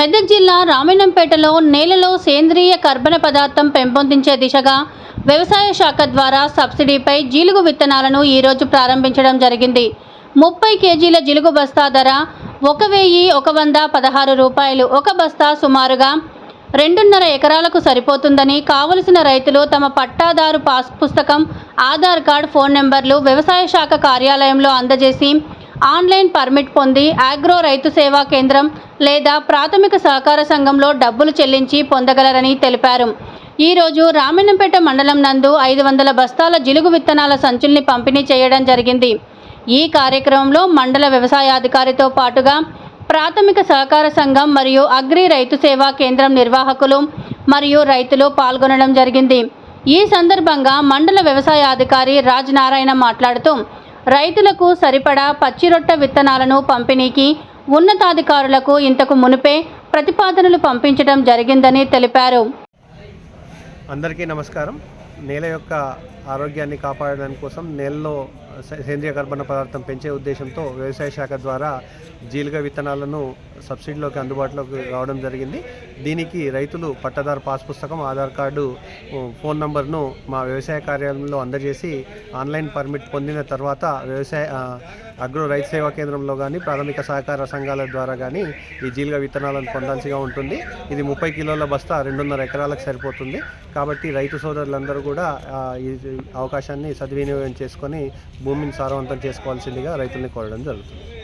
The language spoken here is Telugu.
మెదక్ జిల్లా రామేణంపేటలో నేలలో సేంద్రియ కర్బన పదార్థం పెంపొందించే దిశగా వ్యవసాయ శాఖ ద్వారా సబ్సిడీపై జీలుగు విత్తనాలను ఈరోజు ప్రారంభించడం జరిగింది. ముప్పై కేజీల జీలుగు బస్తా ధర ఒక వెయ్యి ఒక వంద పదహారు రూపాయలు. ఒక బస్తా సుమారుగా రెండున్నర ఎకరాలకు సరిపోతుందని కావలసిన రైతులు తమ పట్టాదారు పాస్ పుస్తకం ఆధార్ కార్డ్ ఫోన్ నెంబర్లు వ్యవసాయ శాఖ కార్యాలయంలో అందజేసి ఆన్లైన్ పర్మిట్ పొంది ఆగ్రో రైతు సేవా కేంద్రం లేదా ప్రాథమిక సహకార సంఘంలో డబ్బులు చెల్లించి పొందగలరని తెలిపారు. ఈరోజు రామన్నంపేట మండలం నందు ఐదు వందల బస్తాల జిలుగు విత్తనాల సంచుల్ని పంపిణీ చేయడం జరిగింది. ఈ కార్యక్రమంలో మండల వ్యవసాయాధికారితో పాటుగా ప్రాథమిక సహకార సంఘం మరియు అగ్రి రైతు సేవా కేంద్రం నిర్వాహకులు మరియు రైతులు పాల్గొనడం జరిగింది. ఈ సందర్భంగా మండల వ్యవసాయాధికారి రాజ్ నారాయణ మాట్లాడుతూ రైతులకు సరిపడా పచ్చిరొట్ట విత్తనాలను పంపిణీకి ఉన్నతాధికారులకు ఇంతకు మునుపే ప్రతిపాదనలు పంపించడం జరిగిందని తెలిపారు. అందరికీ నమస్కారం. నేల యొక్క ఆరోగ్యాన్ని కాపాడడం కోసం నేలలో సేంద్రియ కర్బన పదార్థం పెంచే ఉద్దేశంతో వ్యవసాయ శాఖ ద్వారా జీలుగ విత్తనాలను సబ్సిడీలోకి అందుబాటులోకి రావడం జరిగింది. దీనికి రైతులు పట్టదారు పాస్ పుస్తకం ఆధార్ కార్డు ఫోన్ నంబర్ను మా వ్యవసాయ కార్యాలయంలో అందజేసి ఆన్లైన్ పర్మిట్ పొందిన తర్వాత వ్యవసాయ అగ్రో రైతు సేవా కేంద్రంలో కానీ ప్రాథమిక సహకార సంఘాల ద్వారా కానీ ఈ జీలుగ విత్తనాలను పొందాల్సిగా ఉంటుంది. ఇది ముప్పై కిలోల బస్తా రెండున్నర ఎకరాలకు సరిపోతుంది. కాబట్టి రైతు సోదరులందరూ కూడా ఈ అవకాశాన్ని సద్వినియోగం చేసుకొని భూమిని సారవంతం చేసుకోవాల్సిందిగా రైతుల్ని కోరడం జరుగుతుంది.